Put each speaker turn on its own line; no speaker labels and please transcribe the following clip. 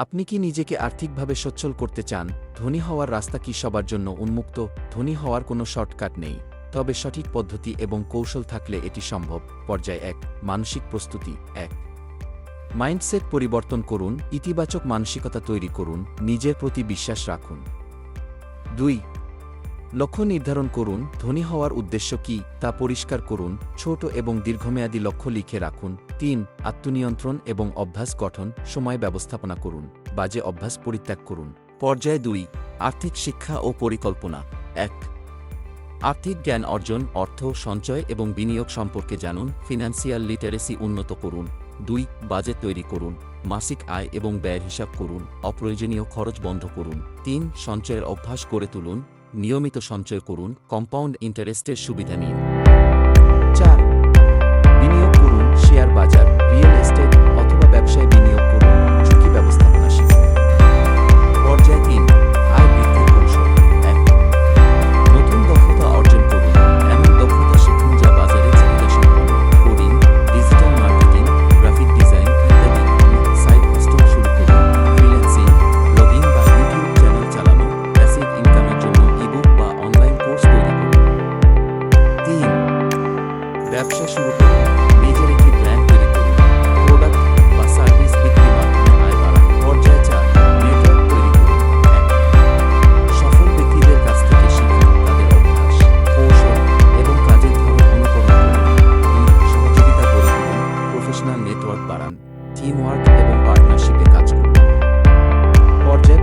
আপনি কি নিজেকে আর্থিকভাবে সচ্ছল করতে চান? ধনী হওয়ার রাস্তা কি সবার জন্য উন্মুক্ত? ধনী হওয়ার কোনো শর্টকাট নেই। তবে সঠিক পদ্ধতি এবং কৌশল থাকলে এটি সম্ভব। পর্যায় এক, মানসিক প্রস্তুতি। এক, মাইন্ডসেট পরিবর্তন করুন। ইতিবাচক মানসিকতা তৈরি করুন। নিজের প্রতি বিশ্বাস রাখুন। দুই লক্ষ্য নির্ধারণ করুন ধনী হওয়ার উদ্দেশ্য কি তা পরিষ্কার করুন, ছোট এবং দীর্ঘমেয়াদী লক্ষ্য লিখে রাখুন। তিন, আত্মনিয়ন্ত্রণ এবং অভ্যাস গঠন, সময় ব্যবস্থাপনা করুন, বাজে অভ্যাস পরিত্যাগ করুন। পর্যায় দুই, আর্থিক শিক্ষা ও পরিকল্পনা। এক, আর্থিক জ্ঞান অর্জন, অর্থ, সঞ্চয় এবং বিনিয়োগ সম্পর্কে জানুন, ফিনান্সিয়াল লিটারেসি উন্নত করুন। দুই, বাজেট তৈরি করুন, মাসিক আয় এবং ব্যয়ের হিসাব করুন, অপ্রয়োজনীয় খরচ বন্ধ করুন। তিন, সঞ্চয়ের অভ্যাস গড়ে তুলুন নিয়মিত সঞ্চয় করুন কম্পাউন্ড ইন্টারেস্টের সুবিধা নিন। ব্যবসা শুরু করে নিজের একটি ব্র্যান্ড তৈরি করে প্রোডাক্ট বা সার্ভিস বিক্রি মাধ্যমে আয় নেটওয়ার্ক তৈরি সফল ব্যক্তিদের কাছ থেকে তাদের অভ্যাস, কৌশল এবং কাজের ধরন অনুকরণ সহযোগিতা করে প্রফেশনাল নেটওয়ার্ক বাড়ান টিম ওয়ার্ক এবং পার্টনারশিপে কাজ করুন। পর্যায়ে